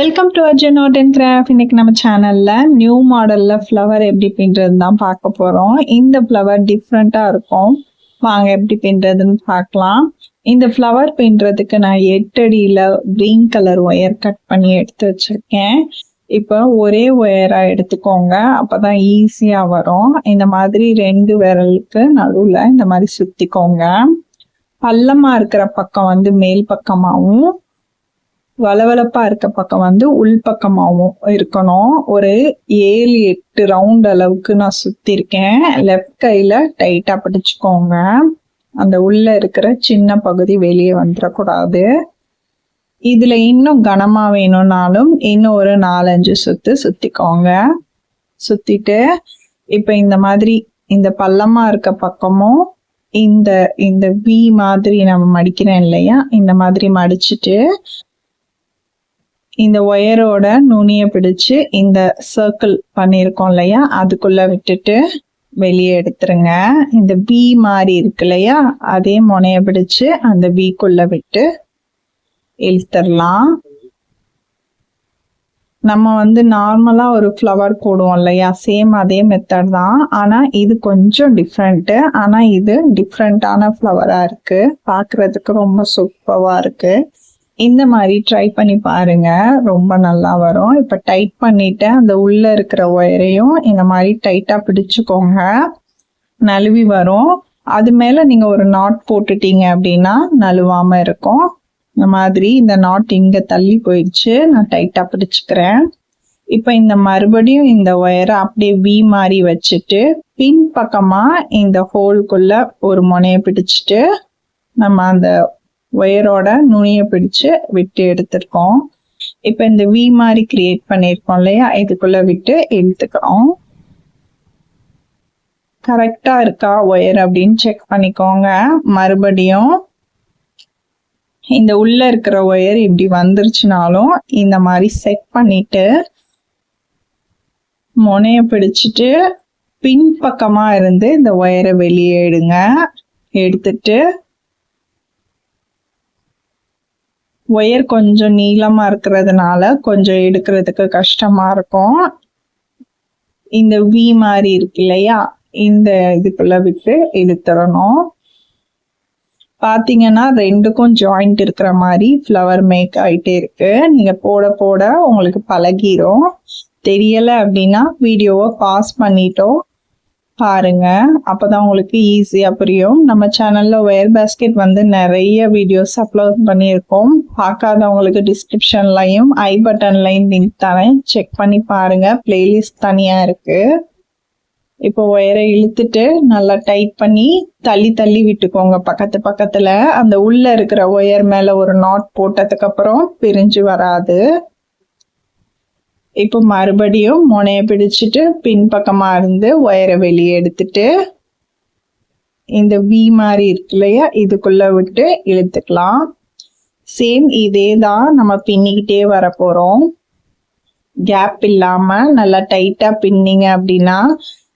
Welcome to Arjun art and craft இன்னைக்கு நம்ம சேனல்ல நியூ மாடல்ல ஃப்ளவர் எப்படி பின்றது தான் பார்க்க போறோம். இந்த ஃப்ளவர் டிஃப்ரெண்டா இருக்கும். வாங்க எப்படி பின்றதுன்னு பார்க்கலாம். இந்த ஃப்ளவர் பின்றதுக்கு நான் எட்டடியில் green green colour wire cut பண்ணி எடுத்து வச்சிருக்கேன். இப்போ ஒரே ஒயரா எடுத்துக்கோங்க. அப்பதான் ஈஸியா வரும். இந்த மாதிரி ரெண்டு விரலுக்கு நடுவில் இந்த மாதிரி சுத்திக்கோங்க. பள்ளமா இருக்கிற பக்கம் வந்து மேல் பக்கமாகவும் வளவளப்பா இருக்க பக்கம் வந்து உள்பக்கமாகவும் இருக்கணும். ஒரு ஏழு எட்டு ரவுண்ட் அளவுக்கு நான் சுத்திருக்கேன் லெஃப்ட் கையில டைட்டா பிடிச்சுக்கோங்க. அந்த உள்ள இருக்கிற சின்ன பகுதி வெளியே வந்துடக்கூடாது. இதுல இன்னும் கனமா வேணும்னாலும் இன்னும் ஒரு நாலஞ்சு சுத்து சுத்திக்கோங்க. சுத்திட்டு இப்ப இந்த மாதிரி இந்த பள்ளமா இருக்க பக்கமும் இந்த இந்த வி மாதிரி நம்ம மடிக்கிறேன் இல்லையா? இந்த மாதிரி மடிச்சிட்டு இந்த ஒயரோட நுனியை பிடிச்சு இந்த சர்க்கிள் பண்ணியிருக்கோம் இல்லையா? அதுக்குள்ளே விட்டுட்டு வெளியே எடுத்துருங்க. இந்த பி மாதிரி இருக்கு இல்லையா? அதே முனையை பிடிச்சு அந்த பீக்குள்ள விட்டு இழுத்துடலாம். நம்ம வந்து நார்மலாக ஒரு ஃப்ளவர் போடுவோம் இல்லையா? சேம் அதே மெத்தட் தான். ஆனால் இது கொஞ்சம் டிஃப்ரெண்ட்டு ஆனால் இது டிஃப்ரெண்ட்டான ஃப்ளவராக இருக்குது பார்க்குறதுக்கு ரொம்ப சூப்பராக இருக்குது இந்த மாதிரி ட்ரை பண்ணி பாருங்க. ரொம்ப நல்லா வரும். இப்ப டைட் பண்ணிட்டு அந்த உள்ள இருக்கிற ஒயரையும் இந்த மாதிரி டைட்டா பிடிச்சுக்கோங்க. நழுவி வரும். அது மேல நீங்க ஒரு நாட் போட்டுட்டீங்க அப்படின்னா நழுவாம இருக்கும். இந்த மாதிரி இந்த நாட் இங்க தள்ளி போயிடுச்சு. நான் டைட்டா பிடிச்சுக்கிறேன். இப்ப இந்த மறுபடியும் இந்த ஒயரை அப்படியே வி மாதிரி வச்சுட்டு பின் பக்கமா இந்த ஹோல்குள்ள ஒரு முனைய பிடிச்சிட்டு நம்ம அந்த ஒயரோட நுனியை பிடிச்சு விட்டு எடுத்திருக்கோம். இப்போ இந்த வி மாதிரி கிரியேட் பண்ணியிருக்கோம் இல்லையா? இதுக்குள்ள விட்டு எடுத்துக்கிறோம். கரெக்டா இருக்கா ஒயர் அப்படின்னு செக் பண்ணிக்கோங்க. மறுபடியும் இந்த உள்ள இருக்கிற ஒயர் இப்படி வந்துருச்சுனாலும் இந்த மாதிரி செட் பண்ணிட்டு முனைய பிடிச்சிட்டு பின் பக்கமா இருந்து இந்த ஒயரை வெளியே எடுங்க எடுத்துட்டு ஒயர் கொஞ்சம் நீளமாக இருக்கிறதுனால கொஞ்சம் எடுக்கிறதுக்கு கஷ்டமாக இருக்கும். இந்த வி மாதிரி இருக்கு இல்லையா? இந்த இதுக்குள்ள விட்டு இழுத்துறணும் பார்த்தீங்கன்னா ரெண்டுக்கும் ஜாயிண்ட் இருக்கிற மாதிரி ஃப்ளவர் மேக் ஆகிட்டே இருக்கு. நீங்கள் போட போட உங்களுக்கு பழகிரும். தெரியலை அப்படின்னா வீடியோவை பாஸ் பண்ணிட்டோம். பாருங்க. அப்பதான் உங்களுக்கு ஈஸியா புரியும். நம்ம சேனல்ல ஒயர் பேஸ்கெட் வந்து நிறைய வீடியோஸ் அப்லோட் பண்ணியிருக்கோம். பார்க்காதவங்களுக்கு டிஸ்கிரிப்ஷன்லையும் ஐ பட்டன்லையும் லிங்க் தரேன். செக் பண்ணி பாருங்க. பிளேலிஸ்ட் தனியா இருக்கு. இப்போ ஒயரை இழுத்துட்டு நல்லா டைட் பண்ணி தள்ளி தள்ளி விட்டுக்கோங்க. பக்கத்து பக்கத்துல அந்த உள்ள இருக்கிற ஒயர் மேல ஒரு நாட் போட்டதுக்கு அப்புறம் பிரிஞ்சு வராது. இப்போ மறுபடியும் முனையை பிடிச்சிட்டு பின்பக்கமாக இருந்து ஒயரை வெளியே எடுத்துட்டு இந்த வி மாதிரி இருக்கு இல்லையா? இதுக்குள்ளே விட்டு இழுத்துக்கலாம். சேம் இதே தான் நம்ம பின்னிக்கிட்டே வர கேப் இல்லாமல் நல்லா டைட்டாக பின்னிங்க அப்படின்னா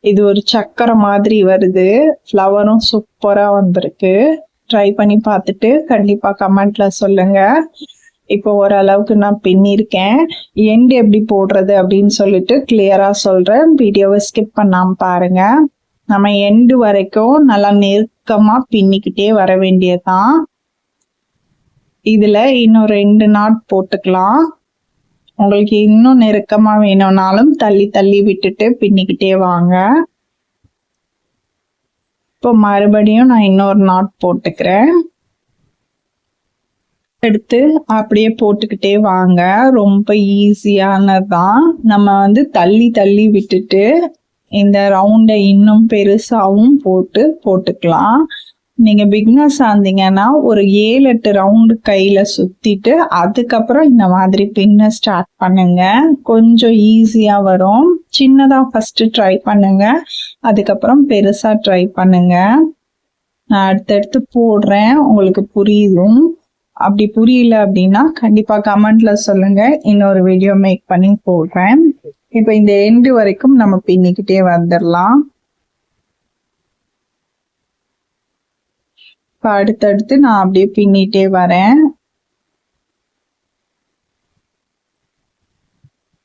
இது ஒரு சக்கரை மாதிரி வருது. ஃப்ளவரும் சூப்பராக வந்திருக்கு. ட்ரை பண்ணி பார்த்துட்டு கண்டிப்பாக கமெண்ட்ல சொல்லுங்கள் இப்போ ஓரளவுக்கு நான் பின்னிருக்கேன். எண்ட் எப்படி போடுறது அப்படின்னு சொல்லிட்டு கிளியராக சொல்கிறேன் வீடியோவை ஸ்கிப் பண்ணாமல் பாருங்கள் நம்ம எண்டு வரைக்கும் நல்லா நெருக்கமாக பின்னிக்கிட்டே வர வேண்டியதுதான். இதில் இன்னும் ரெண்டு நாட் போட்டுக்கலாம். உங்களுக்கு இன்னும் நெருக்கமாக வேணும்னாலும் தள்ளி தள்ளி விட்டுட்டு பின்னிக்கிட்டே வாங்க. இப்போ மறுபடியும் நான் இன்னொரு நாட் போட்டுக்கிறேன். எடுத்து அப்படியே போட்டுக்கிட்டே வாங்க. ரொம்ப ஈஸியானதான் நம்ம வந்து தள்ளி தள்ளி விட்டுட்டு இந்த ரவுண்டை இன்னும் பெருசாகவும் போட்டு போட்டுக்கலாம். நீங்கள் பிக்னஸ் ஆந்தீங்கன்னா ஒரு ஏழு எட்டு ரவுண்டு கையில் சுற்றிட்டு அதுக்கப்புறம் இந்த மாதிரி பின்ன ஸ்டார்ட் பண்ணுங்க. கொஞ்சம் ஈஸியாக வரும். சின்னதாக ஃபஸ்ட்டு ட்ரை பண்ணுங்க. அதுக்கப்புறம் பெருசாக ட்ரை பண்ணுங்க. நான் அடுத்தடுத்து போடுறேன். உங்களுக்கு புரியும். அப்படி புரியல அப்படின்னா கண்டிப்பா கமெண்ட்ல சொல்லுங்க. இன்னொரு வீடியோ மேக் பண்ணி போடுறேன். இப்போ இந்த எண்டு வரைக்கும் நம்ம பின்னிக்கிட்டே வந்துடலாம் இப்போ அடுத்தடுத்து நான் அப்படியே பின்னிட்டே வரேன்.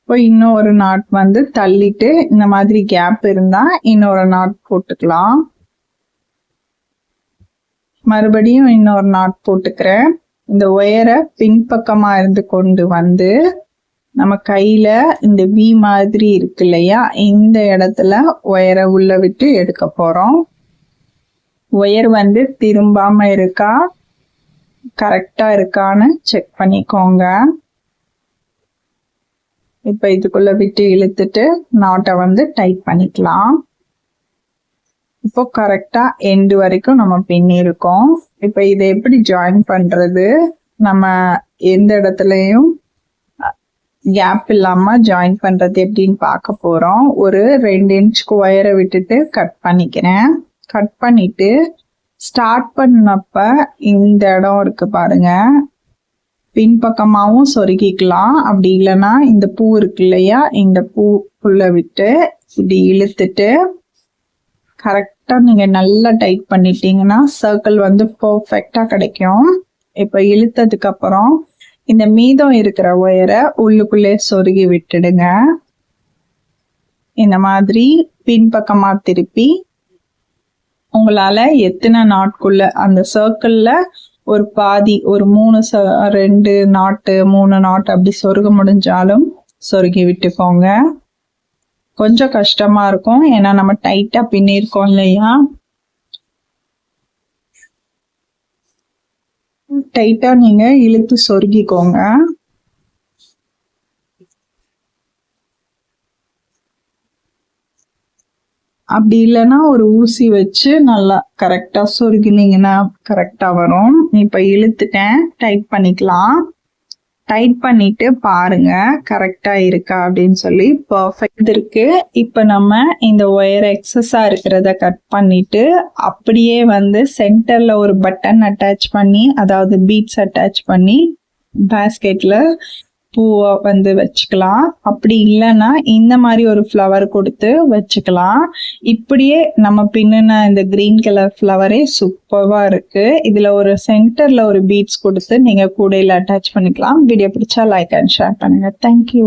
இப்போ இன்னும் ஒரு நாட் வந்து தள்ளிட்டு இந்த மாதிரி கேப் இருந்தா இன்னொரு நாட் போட்டுக்கலாம். மறுபடியும் இன்னொரு நாட் போட்டுக்கிறேன். இந்த ஒயரை பின்பக்கமா இருந்து கொண்டு வந்து நம்ம கையில இந்த வி மாதிரி இருக்கு இல்லையா? இந்த இடத்துல ஒயரை உள்ள விட்டு எடுக்க போறோம். ஒயர் வந்து திரும்பாம இருக்கா? கரெக்டா இருக்கான்னு செக் பண்ணிக்கோங்க. இப்ப இதுக்குள்ள விட்டு இழுத்துட்டு நாட்டை வந்து டைட் பண்ணிக்கலாம். இப்போ கரெக்டா எண்டு வரைக்கும் நம்ம பின்னிருக்கோம் இப்ப இதை எப்படி ஜாயின் பண்றது? நம்ம எந்த இடத்துலயும் கேப் இல்லாம ஜாயின் பண்றது எப்படின்னு பார்க்க போறோம். ஒரு ரெண்டு இன்ச்சுக்கு ஒயரை விட்டுட்டு கட் பண்ணிக்கிறேன். கட் பண்ணிட்டு ஸ்டார்ட் பண்ணப்ப இந்த இடம் இருக்கு பாருங்க. பின்பக்கமாகவும் சொருகிக்கலாம். அப்படி இல்லைன்னா இந்த பூ இருக்கு இல்லையா இந்த பூக்குள்ள விட்டு இப்படி இழுத்துட்டு கரெக்ட் நீங்க நல்லா டைட் பண்ணிட்டீங்கன்னா சர்க்கிள் வந்து பர்ஃபெக்டா கிடைக்கும். இப்போ இழுத்ததுக்கு அப்புறம் இந்த மீதம் இருக்கிற ஒயரை உள்ளுக்குள்ளே சொருகி விட்டுடுங்க. இந்த மாதிரி பின்பக்கமா திருப்பி உங்களால எத்தனை நாட்குள்ள அந்த சர்க்கிள்ல ஒரு பாதி ஒரு மூணு ச ரெண்டு நாட்டு மூணு நாட்டு அப்படி சொருக முடிஞ்சாலும் சொருகி விட்டுக்கோங்க. கொஞ்சம் கஷ்டமா இருக்கும். ஏன்னா நம்ம டைட்டா பின்னிருக்கோம் இல்லையா? டைட்டா நீங்க இழுத்து சொருகிக்கோங்க. அப்படி இல்லைன்னா ஒரு ஊசி வச்சு நல்லா கரெக்டாக சொருகினீங்கன்னா கரெக்டாக வரும். இப்போ இழுத்துட்டேன். டைட் பண்ணிக்கலாம். டைட் பண்ணிட்டு பாருங்க. கரெக்டா இருக்கா அப்படின்னு சொல்லி பர்ஃபெக்ட் இருக்கு. இப்போ நம்ம இந்த ஒயர் எக்ஸஸா இருக்கிறத கட் பண்ணிட்டு அப்படியே வந்து சென்டர்ல ஒரு பட்டன் அட்டாச் பண்ணி அதாவது பீட்ஸ் அட்டாச் பண்ணி பேஸ்கெட்ல பூவை வந்து வச்சுக்கலாம். அப்படி இல்லைன்னா இந்த மாதிரி ஒரு ஃப்ளவர் கொடுத்து வச்சுக்கலாம். இப்படியே நம்ம பின்னுன இந்த க்ரீன் கலர் ஃப்ளவரே சூப்பராக இருக்குது இதில் ஒரு சென்டரில் ஒரு பீட்ஸ் கொடுத்து நீங்கள் கூடையில் அட்டாச் பண்ணிக்கலாம். வீடியோ பிடிச்சா லைக் அண்ட் ஷேர் பண்ணுங்கள் தேங்க்யூ